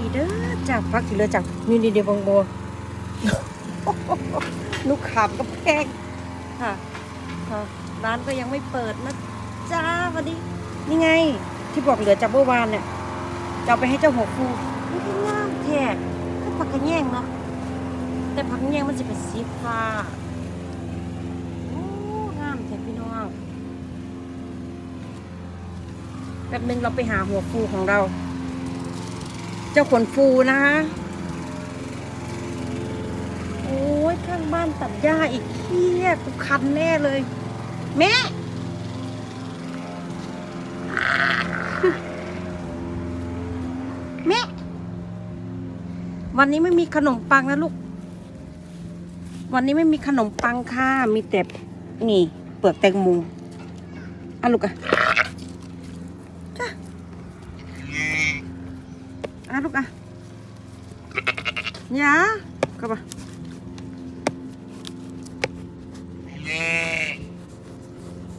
ี่เด้อจากพักที่เหลือจากนี่นี่เดี๋ยวบางบัวนุกขามก็แพงค่ะค่ะร้านก็ยังไม่เปิดนะจ้าวันนี้นี่ไง ที่บอกเหลือจากเมื่อวานเนี่ยจะเอาไปให้เจ้าหัวฟูนี่คืองามแท้ก็ผักกระแยงเนาะแต่ผักกระแยงมันจะเป็นสีฟ้าโอ้งามแท้พี่น้องแป๊บนึงเราไปหาหัวฟูของเรา จ้าขนฟูนะโอ้ยข้างบ้านตัดหญ้าอีกเฮียกูคันแน่เลย แม่แม่วันนี้ไม่มีขนมปังนะลูก วันนี้ไม่มีขนมปังค่ะ มีแต่นี่ เปลือกแตงโมอะลูกอะจ้ะอ่ะลูกอะยาเข้าไป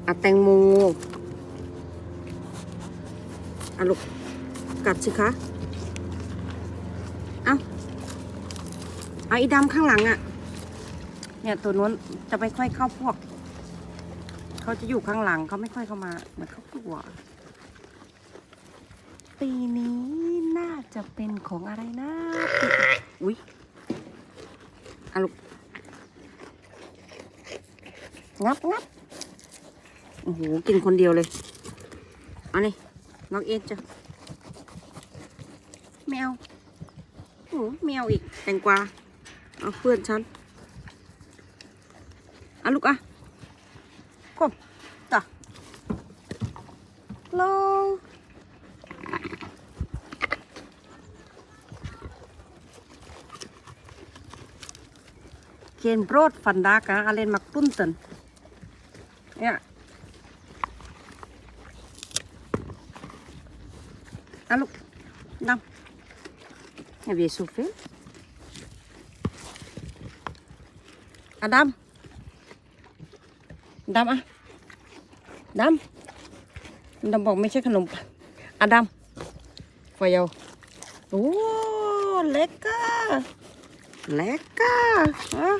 อะแตงโมอะลูกกัดสิคะ เอาเอาอีดำข้างหลังอะ่ะ เนี่ยตัวนู้นจะไม่ค่อยเข้าพวก เขาจะอยู่ข้างหลังเขาไม่ค่อยเข้ามา เหมือนเขากลัวปีนี้ น่าจะเป็นของอะไรนะอุ้ยอะลูกงับงับโอ้โห กินคนเดียวเลย เอันนี้น้องเอ็นจ้ะแมวโอ้แมวอีก แตงกวา เอาเพื่อนฉันอะลูกอะก้มต่อลงเคนโปรดฟันดากะอาเล นมักตุ้นตันเนี่ยอะลูกดำ Heb je zoveel? Adam. Adam อะดำดำบอกไม่ใช่ขนมปังอะดำฟอยเอาโอ้เล็กก้า เล็กก้าอะ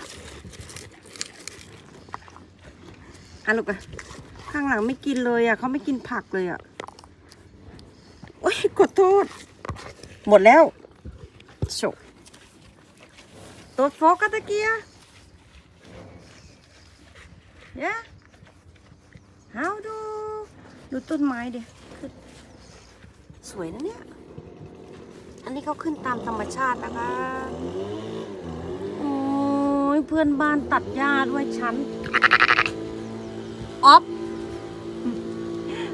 อะลูกอะข้างหลังไม่กินเลยอะเขาไม่กินผักเลยอะโอ้ยขอโทษ หมดแล้ว Zo. Tot volgende keer. Ja? Houdoe. ดูต้นไม้เดิขึ้นสวยนะเนี่ย อันนี้เขาขึ้นตามธรรมชาตินะคะ เพื่อนบ้านตัดหญ้าด้วยฉันออฟ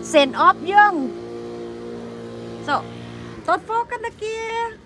เซนออฟยัง so ตดโฟกันตะเกีย